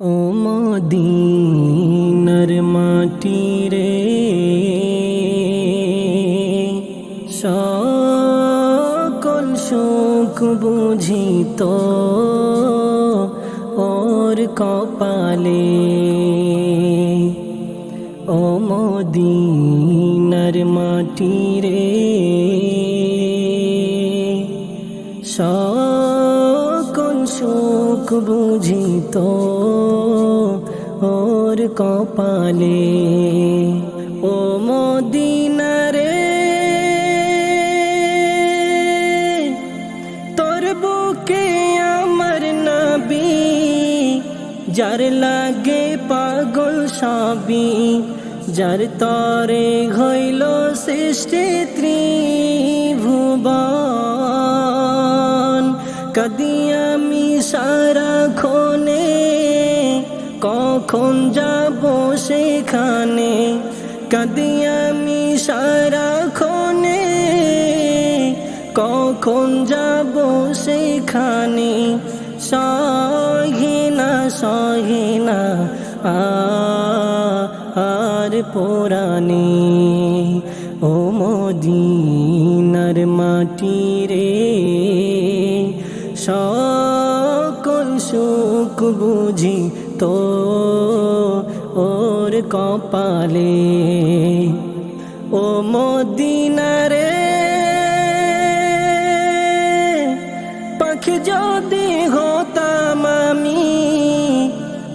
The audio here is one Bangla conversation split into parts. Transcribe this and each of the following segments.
ও মদিনার মাটি রে সকল সুখ বুঝিত ওর কপালে। ও মদিনার মাটি রে সুখ বুঝিত ওর কপালে। ও মদিনারে তোর বুকে আমার নবী, যার লাগে পাগল সবই, যার তরে হইল সৃষ্টি ত্রিভুবন। কদি আমি কখন যাব সেখানে? কদি আমি সারা খনে কখন যাব সেখানে? সহিনা সহিনা আর পুরানে ও মদিনার মাটি রে, সকল সুখ বুঝি তো ওর কপালে। ও মদিনারে, পাখি যদি হতাম আমি,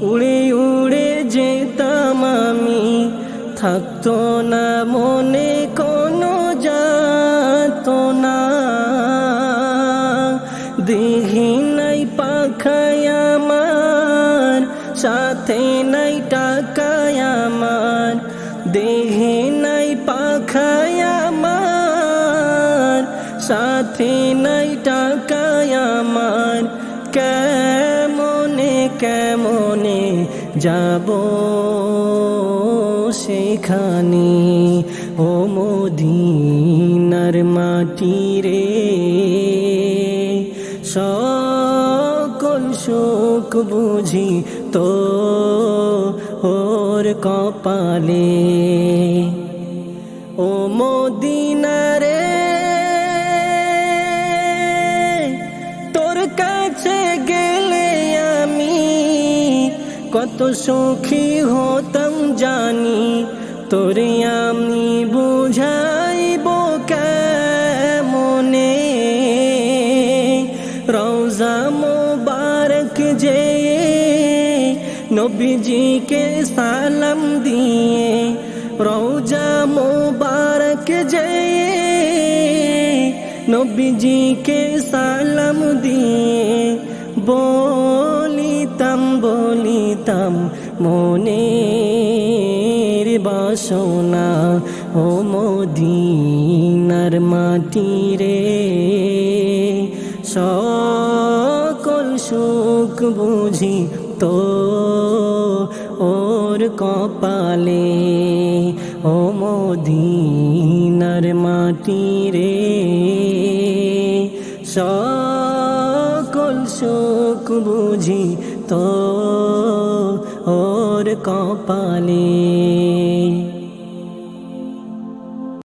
উড়ে উড়ে যেতাম আমি। থাকতো না মনে, কোনো যাত না। দেহি নাই পাখায় আমার সাথে নাই টাকায় আমার, দেহে নাই পাখায় আমার, সাথে নাই টাকায় আমার, কেমনে কেমনে যাব সেখানে? ও মদিনার মাটি রে, সকল সুখ বুঝি তো ওর কপালে। ও মদিনারে, তোর কাছে গেলে আমি কত সুখী হতাম জানি। তোরে আমি বুঝাইব কেমনে? রওজা নবীজিকে সালাম দিয়ে রওজা মোবারক যে নবীজিকে সালাম দিয়ে বলিতাম বলিতাম, মনের বাসনা ও মদিনার মাটি রে। সকল সুখ বুঝি তো ওর কপালে ও মদিনার মাটি রে। সকল সুখ বুঝি তো ওর কপালে।